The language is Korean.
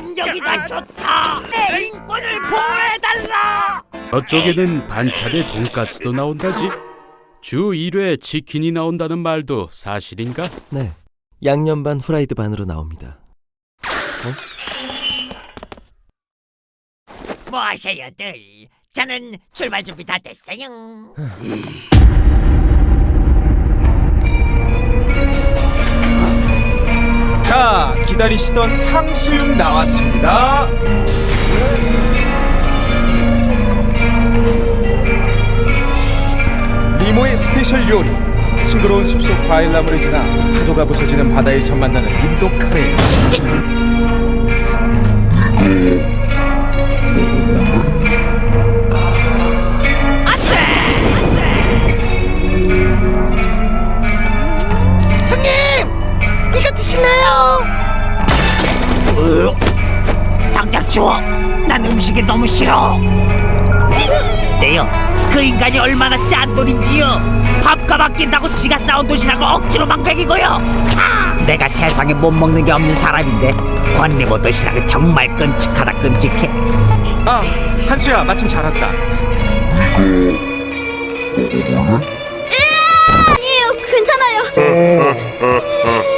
간격이가 좋다. 내 인권을 보호해달라. 저쪽에는 반찬에 돈가스도 나온다지. 주 1회 치킨이 나온다는 말도 사실인가? 네. 양념 반 후라이드 반으로 나옵니다. 뭐 하셔요들? 저는 출발 준비 다 됐어요. 기다리시던 탕수육 나왔습니다. 니모의 스페셜 요리. 싱그러운 숲속 과일나무를 지나 파도가 부서지는 바다에서 만나는 인도 카레. 주워. 난 음식이 너무 싫어. 네요. 그 인간이 얼마나 짠돌인지요. 밥값 아낀다고 지가 싸운 도시락을 억지로 망백이고요. 아, 내가 세상에 못 먹는 게 없는 사람인데 권리모 도시락은 정말 끔찍하다 끔찍해. 아, 한수야, 마침 잘 왔다. 아니에요, 괜찮아요.